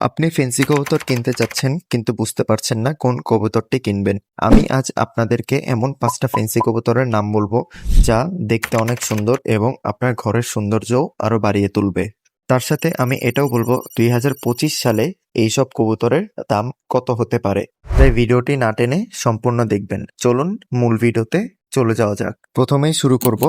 আপনি ফেন্সি কবুতর কিনতে চাচ্ছেন কিন্তু বুঝতে পারছেন না কোন কবুতরটি কিনবেন। আমি আজ আপনাদেরকে এমন পাঁচটা ফেন্সি কবুতরের নাম বলব, যা দেখতে অনেক সুন্দর এবং আপনার ঘরের সৌন্দর্যও আরও বাড়িয়ে তুলবে। তার সাথে আমি এটাও বলব, দুই হাজার পঁচিশ সালে এইসব কবুতরের দাম কত হতে পারে। তাই ভিডিওটি না টেনে সম্পূর্ণ দেখবেন। চলুন মূল ভিডিওতে চলে যাওয়া যাক। প্রথমেই শুরু করব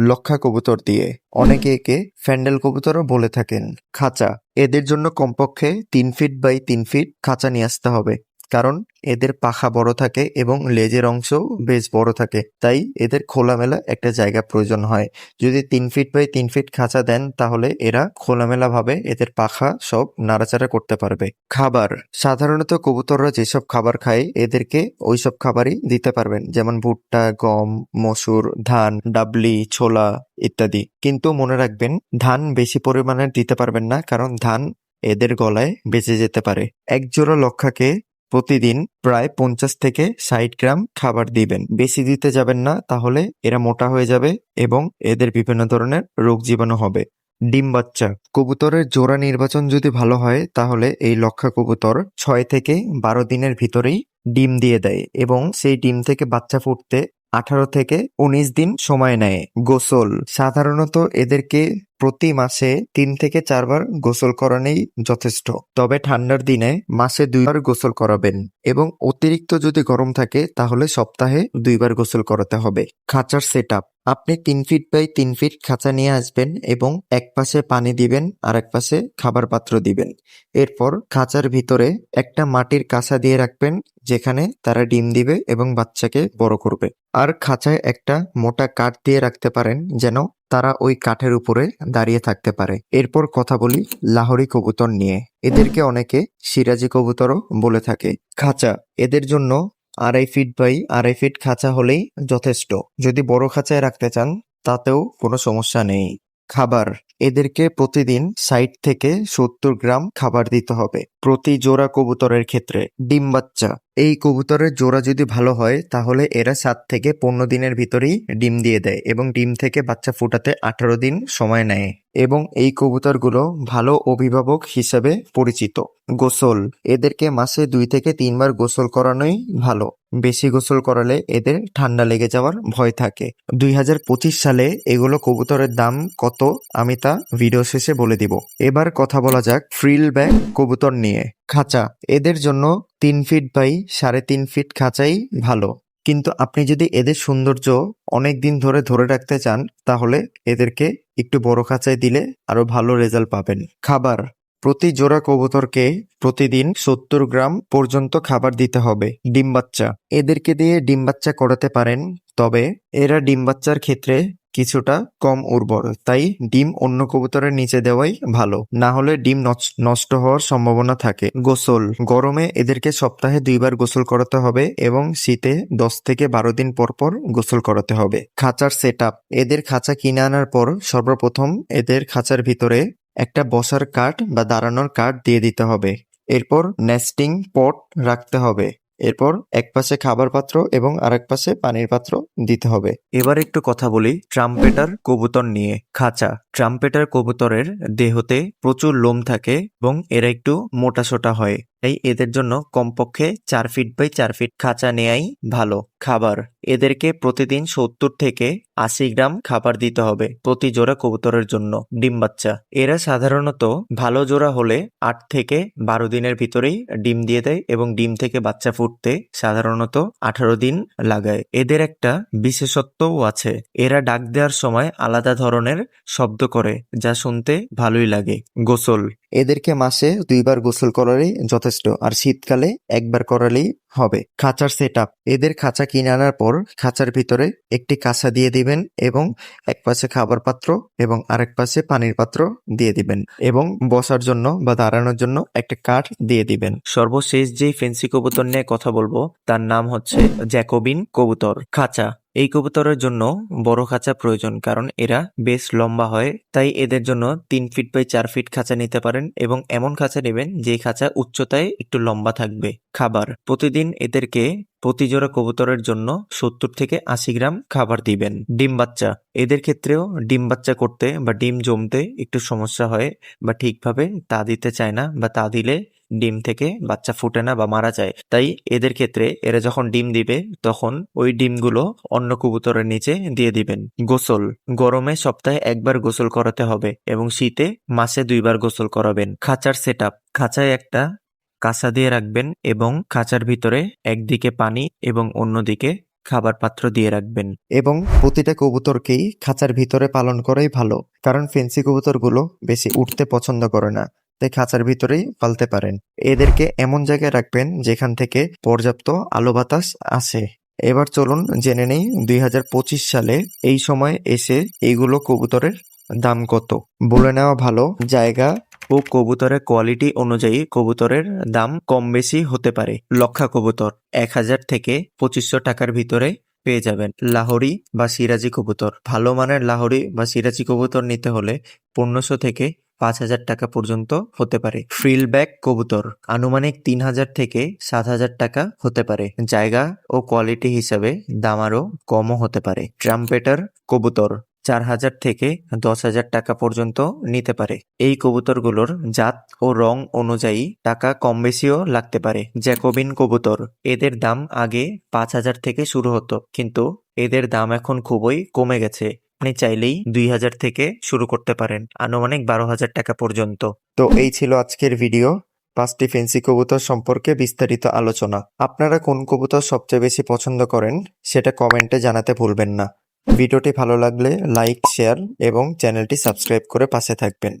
লক্ষা কবুতর দিয়ে। অনেকে একে ফ্যান্ডেল কবুতরও বলে থাকেন। খাঁচা। এদের জন্য কমপক্ষে তিন ফিট বাই তিন ফিট খাঁচা নিয়ে আসতে হবে। কারণ এদের পাখা বড় থাকে এবং লেজের অংশও বেশ বড় থাকে। তাই এদের খোলামেলা একটা জায়গা প্রয়োজন হয়। যদি তিন ফিট বাই তিন ফিট খাঁচা দেন, তাহলে এরা খোলামেলা ভাবে এদের পাখা সব নাড়াচাড়া করতে পারবে। খাবার। সাধারণত কবুতররা যেসব খাবার খায়, এদেরকে ওইসব খাবারই দিতে পারবেন। যেমন ভুট্টা, গম, মসুর, ধান, ডাবলি, ছোলা ইত্যাদি। কিন্তু মনে রাখবেন, ধান বেশি পরিমাণে দিতে পারবেন না, কারণ ধান এদের গলায় বেঁচে যেতে পারে। একজোড়া লক্ষাকে প্রতিদিন প্রায় পঞ্চাশ থেকে ষাট গ্রাম খাবার দিবেন। বেশি দিতে যাবেন না, তাহলে এরা মোটা হয়ে যাবে এবং এদের বিভিন্ন ধরনের রোগ জীবাণু হবে। ডিম বাচ্চা। কবুতরের জোড়া নির্বাচন যদি ভালো হয়, তাহলে এই লক্ষা কবুতর ছয় থেকে বারো দিনের ভিতরেই ডিম দিয়ে দেয় এবং সেই ডিম থেকে বাচ্চা ফুটতে আঠারো থেকে উনিশ দিন সময় নেয়। গোসল। সাধারণত এদেরকে প্রতি মাসে তিন থেকে চারবার গোসল করানোই যথেষ্ট। তবে ঠান্ডার দিনে মাসে দুইবার গোসল করাবেন এবং অতিরিক্ত যদি গরম থাকে, তাহলে সপ্তাহে দুইবার গোসল করাতে হবে। খাঁচার সেট আপনি তিন ফিট বাই তিন ফিট খাঁচা নিয়ে আসবেন এবং এক পাশে পানি দিবেন আর এক পাশে খাবার পাত্র দিবেন। এরপর খাঁচার ভিতরে একটা মাটির কাঁসা দিয়ে রাখবেন, যেখানে তারা ডিম দিবে এবং বাচ্চাকে বড় করবে। আর খাঁচায় একটা মোটা কাঠ দিয়ে রাখতে পারেন যেন তারা ওই কাঠের উপরে দাঁড়িয়ে থাকতে পারে। এরপর কথা বলি লাহোরি কবুতর নিয়ে। এদেরকে অনেকে সিরাজি কবুতরও বলে থাকে। খাঁচা। এদের জন্য আড়াই ফিট বাই আড়াই ফিট খাঁচা হলেই যথেষ্ট। যদি বড় খাঁচায় রাখতে চান, তাতেও কোনো সমস্যা নেই। খাবার। এদেরকে প্রতিদিন ষাট থেকে সত্তর গ্রাম খাবার দিতে হবে। প্রতি জোড়া কবুতরের ক্ষেত্রে ডিম বাচ্চা। এই কবুতরের জোড়া যদি ভালো হয়, তাহলে এরা সাত থেকে পনেরো দিনের ভিতরেই ডিম দিয়ে দেয় এবং ডিম থেকে বাচ্চা ফুটাতে আঠারো দিন সময় নেয় এবং এই কবুতরগুলো ভালো অভিভাবক হিসেবে পরিচিত। গোসল, এদেরকে মাসে দুই থেকে তিনবার গোসল করানোই ভালো। বেশি গোসল করালে এদের ঠান্ডা লেগে যাওয়ার ভয় থাকে। দুই হাজার পঁচিশ সালে এগুলো কবুতরের দাম কত, আমি তা ভিডিও শেষে বলে দিব। এবার কথা বলা যাক ফ্রিল ব্যাগ কবুতর নিয়ে। খাঁচা। এদের জন্য তিন ফিট বাই সাড়ে তিন ফিট খাঁচাই ভালো। কিন্তু আপনি যদি এদের সৌন্দর্য অনেক দিন ধরে ধরে রাখতে চান, তাহলে এদেরকে একটু বড় খাঁচায় দিলে আরও ভালো রেজাল্ট পাবেন। খাবার। প্রতি জোড়া কবুতরকে প্রতিদিন সত্তর গ্রাম পর্যন্ত খাবার দিতে হবে ডিম বাচ্চা। এদেরকে দিয়ে ডিম বাচ্চা করাতে পারেন, তবে এরা ডিম বাচ্চার ক্ষেত্রে কিছুটা কম উর্বর, তাই ডিম অন্য কবুতরের নিচে দেওয়াই ভালো। না হলে ডিম নষ্ট হওয়ার সম্ভাবনা থাকে। গোসল, গরমে এদেরকে সপ্তাহে দুইবার গোসল করাতে হবে এবং শীতে দশ থেকে বারো দিন পর পর গোসল করাতে হবে। খাঁচার সেট এদের খাঁচা কিনে আনার পর সর্বপ্রথম এদের খাঁচার ভিতরে একটা বসার কাঠ বা দাঁড়ানোর কাঠ দিয়ে দিতে হবে। এরপর নেস্টিং পট রাখতে হবে। এরপর এক পাশে খাবার পাত্র এবং আরেক পাশে পানির পাত্র দিতে হবে। এবার একটু কথা বলি ট্রাম্পেটার কবুতর নিয়ে। খাঁচা। ট্রাম্পেটার কবুতরের দেহতে প্রচুর লোম থাকে এবং এরা একটু মোটাসোটা হয়। তাই এদের জন্য কমপক্ষে চার ফিট বাই চার ফিট খাঁচা নেয়াই ভালো। খাবার। এদেরকে প্রতিদিন সত্তর থেকে আশি গ্রাম খাবার দিতে হবে প্রতি জোড়া কবুতরের জন্য। ডিম বাচ্চা। এরা সাধারণত ভালো জোড়া হলে আট থেকে বারো দিনের ভিতরেই ডিম দিয়ে দেয় এবং ডিম থেকে বাচ্চা ফুটতে সাধারণত আঠারো দিন লাগায়। এদের একটা বিশেষত্বও আছে। এরা ডাক দেওয়ার সময় আলাদা ধরনের শব্দ করে, যা শুনতে ভালোই লাগে। গোসল। এদেরকে মাসে দুইবার গোসল করারই যথেষ্ট, আর শীতকালে একবার করালেই হবে। খাঁচার সেট এদের খাঁচা কিনে আনার পর খাঁচার ভিতরে একটি কাঁচা দিয়ে দিবেন এবং এক পাশে খাবার পাত্র এবং আরেক পাশে পানির পাত্র দিয়ে দিবেন এবং বসার জন্য বা দাঁড়ানোর জন্য একটা কাঠ দিয়ে দিবেন। সর্বশেষ যেই ফেন্সি কবুতর নিয়ে কথা বলব, তার নাম হচ্ছে জ্যাকোবিন কবুতর। খাঁচা। এই কবুতরের জন্য বড় খাঁচা প্রয়োজন, কারণ এরা বেশ লম্বা হয়, তাই এদের জন্য তিন ফিট বাই চার ফিট খাঁচা নিতে পারেন এবং এমন খাঁচা নেবেন যে খাঁচা উচ্চতায় একটু লম্বা থাকবে। খাবার, প্রতিদিন এদেরকে প্রতি জোড়া কবুতরের জন্য সত্তর থেকে আশি গ্রাম খাবার দিবেন। ডিম বাচ্চা, এদের ক্ষেত্রেও ডিম বাচ্চা করতে বা ডিম জমতে একটু সমস্যা হয় বা ঠিকভাবে তা দিতে চায় না বা তা দিলে ডিম থেকে বাচ্চা ফুটে না বা মারা যায়। তাই এদের ক্ষেত্রে এরা যখন ডিম দিবে, তখন ওই ডিমগুলো অন্য কবুতরের নিচে দিয়ে দিবেন। গোসল। গরমে সপ্তাহে একবার গোসল করাতে হবে এবং শীতে মাসে দুইবার গোসল করাবেন। খাঁচার সেট খাঁচায় একটা কাঁচা দিয়ে রাখবেন এবং খাঁচার ভিতরে একদিকে পানি এবং অন্যদিকে খাবার পাত্র দিয়ে রাখবেন। এবং প্রতিটা কবুতরকেই খাঁচার ভিতরে পালন করাই ভালো, কারণ ফেন্সি কবুতরগুলো বেশি উঠতে পছন্দ করে না। খাঁচার ভিতরেই পালতে পারেন। এদেরকে এমন জায়গায় রাখবেন যেখান থেকে পর্যাপ্ত আলো বাতাস আসে। এবার চলুন জেনে নেই দুই হাজার পঁচিশ সালে এই সময় এসে এইগুলো কবুতরের দাম কত। বলে নেওয়া ভালো, জায়গা ও কবুতরের কোয়ালিটি অনুযায়ী কবুতরের দাম কম বেশি হতে পারে। লক্ষা কবুতর এক হাজার থেকে পঁচিশশো টাকার ভিতরে পেয়ে যাবেন। লাহোরি বা সিরাজি কবুতর। ভালো মানের লাহোরি বা সিরাজি কবুতর নিতে হলে পনেরোশো থেকে পাঁচ হাজার টাকা পর্যন্ত হতে পারে। ফ্রিল ব্যাক কবুতর, আনুমানিক তিন হাজার থেকে সাত হাজার টাকা হতে পারে। জায়গা ও কোয়ালিটি হিসাবে দাম আরও কমও হতে পারে। ট্রাম্পেটার, কবুতর, চার হাজার থেকে দশ হাজার টাকা পর্যন্ত নিতে পারে। এই কবুতরগুলোর জাত ও রং অনুযায়ী টাকা কম বেশিও লাগতে পারে। জ্যাকোবিন কবুতর, এদের দাম আগে পাঁচ হাজার থেকে শুরু হতো, কিন্তু এদের দাম এখন খুবই কমে গেছে। আপনি চাইলেই দুই হাজার থেকে শুরু করতে পারেন, আনুমানিক বারো হাজার টাকা পর্যন্ত। তো এই ছিল আজকের ভিডিও। পাঁচটি ফেন্সি কবুতর সম্পর্কে বিস্তারিত আলোচনা। আপনারা কোন কবুতর সবচেয়ে বেশি পছন্দ করেন, সেটা কমেন্টে জানাতে ভুলবেন না। ভিডিওটি ভালো লাগলে লাইক, শেয়ার এবং চ্যানেলটি সাবস্ক্রাইব করে পাশে থাকবেন।